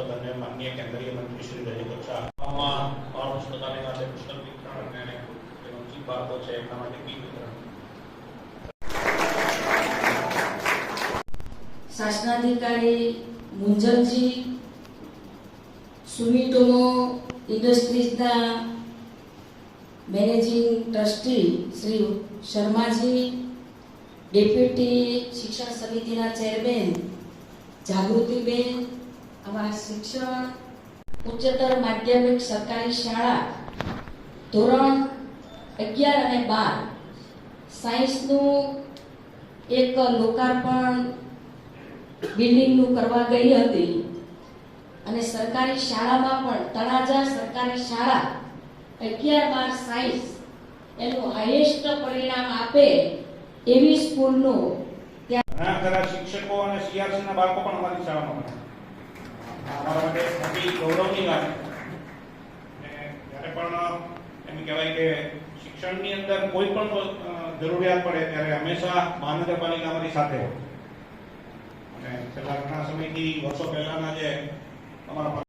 પુસ્તક અને માનનીય કેન્દ્રીય મંત્રી શ્રી રજૂ કક્ષામાં બાળ પુસ્તકાલય ખાતે પુસ્તક વિતરણ અને એનો જે બાળકો છે, એમના માટે બી વિતરણ. શાસનાધિકારી મુંજનજી Sumitomo ઇન્ડસ્ટ્રીઝના managing trustee Shri Sharmaji, deputy શિક્ષણ સમિતિના ચેરમેન જાગૃતિબેન અમારા શિક્ષણ, ઉચ્ચતર માધ્યમિક સરકારી શાળા, ધોરણ અગિયાર અને બાર. સાયન્સનું એક લોકાર્પણ બિલ્ડિંગનું કરવા ગઈ હતી. અને સરકારી શાળામાં પણ તળાજા સરકારી શાળા, અગિયાર બાર સાયન્સ, એનું હાઈએસ્ટ પરિણામ આપે એવી સ્કૂલનું ઘણા શિક્ષકો અને સીઆરસીના બાળકો પણ અમારી શાળામાં ભણે આ અમારા માટે મોટી ગૌરવની વાત અને જ્યારે પણ એમ કહેવાય કે શિક્ષણની અંદર કોઈ પણ જરૂરિયાત પડે ત્યારે હંમેશા મહાનગરપાલિકા અમારી સાથે હોય. અને છેલ્લા ઘણા સમયથી, વર્ષો પહેલાના જે અમારા